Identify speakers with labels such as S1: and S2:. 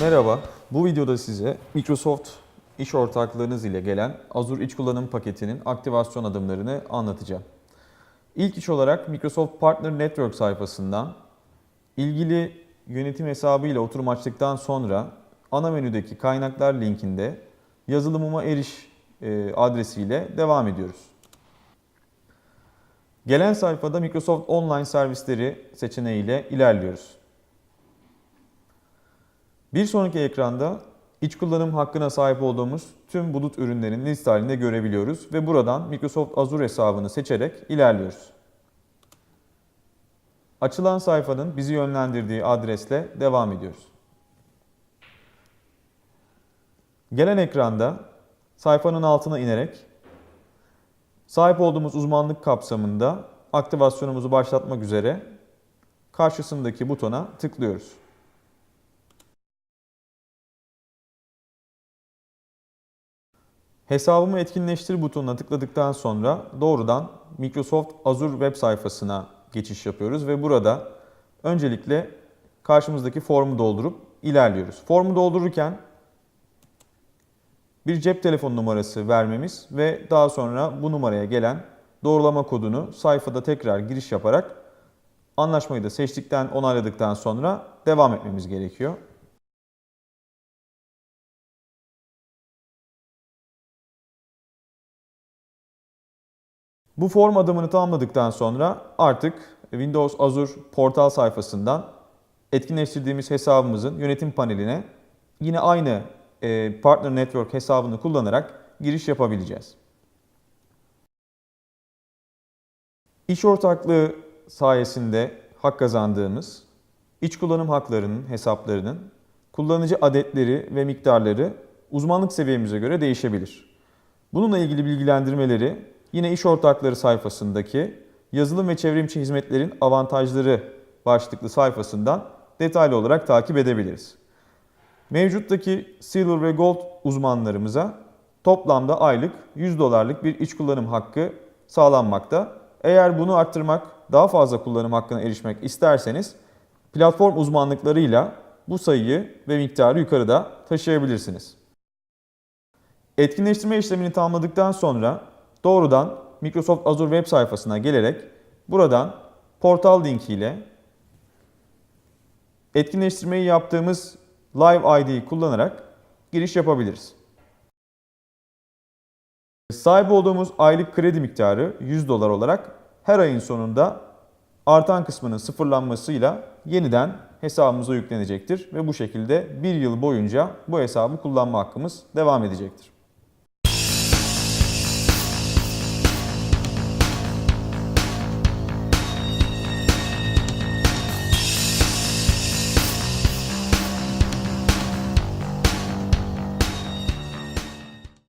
S1: Merhaba, bu videoda size Microsoft iş ortaklığınız ile gelen Azure iç kullanım paketinin aktivasyon adımlarını anlatacağım. İlk iş olarak Microsoft Partner Network sayfasından ilgili yönetim hesabı ile oturum açtıktan sonra ana menüdeki kaynaklar linkinde yazılımıma eriş e, adresiyle devam ediyoruz. Gelen sayfada Microsoft Online servisleri seçeneğiyle ilerliyoruz. Bir sonraki ekranda iç kullanım hakkına sahip olduğumuz tüm bulut ürünlerini liste halinde görebiliyoruz ve buradan Microsoft Azure hesabını seçerek ilerliyoruz. Açılan sayfanın bizi yönlendirdiği adresle devam ediyoruz. Gelen ekranda sayfanın altına inerek sahip olduğumuz uzmanlık kapsamında aktivasyonumuzu başlatmak üzere karşısındaki butona tıklıyoruz. Hesabımı etkinleştir butonuna tıkladıktan sonra doğrudan Microsoft Azure web sayfasına geçiş yapıyoruz ve burada öncelikle karşımızdaki formu doldurup ilerliyoruz. Formu doldururken bir cep telefonu numarası vermemiz ve daha sonra bu numaraya gelen doğrulama kodunu sayfada tekrar giriş yaparak anlaşmayı da seçtikten, onayladıktan sonra devam etmemiz gerekiyor. Bu form adımını tamamladıktan sonra artık Windows Azure portal sayfasından etkinleştirdiğimiz hesabımızın yönetim paneline yine aynı e, Partner Network hesabını kullanarak giriş yapabileceğiz. İş ortaklığı sayesinde hak kazandığımız iç kullanım haklarının hesaplarının kullanıcı adetleri ve miktarları uzmanlık seviyemize göre değişebilir. Bununla ilgili bilgilendirmeleri yine iş ortakları sayfasındaki yazılım ve çevrimçi hizmetlerin avantajları başlıklı sayfasından detaylı olarak takip edebiliriz. Mevcuttaki Silver ve Gold uzmanlarımıza toplamda aylık 100 dolarlık bir iç kullanım hakkı sağlanmakta. Eğer bunu arttırmak, daha fazla kullanım hakkına erişmek isterseniz platform uzmanlıklarıyla bu sayıyı ve miktarı yukarıda taşıyabilirsiniz. Etkinleştirme işlemini tamamladıktan sonra doğrudan Microsoft Azure web sayfasına gelerek buradan portal linkiyle etkinleştirmeyi yaptığımız Live ID'yi kullanarak giriş yapabiliriz. Sahip olduğumuz aylık kredi miktarı 100 dolar olarak her ayın sonunda artan kısmının sıfırlanmasıyla yeniden hesabımıza yüklenecektir ve bu şekilde bir yıl boyunca bu hesabı kullanma hakkımız devam edecektir.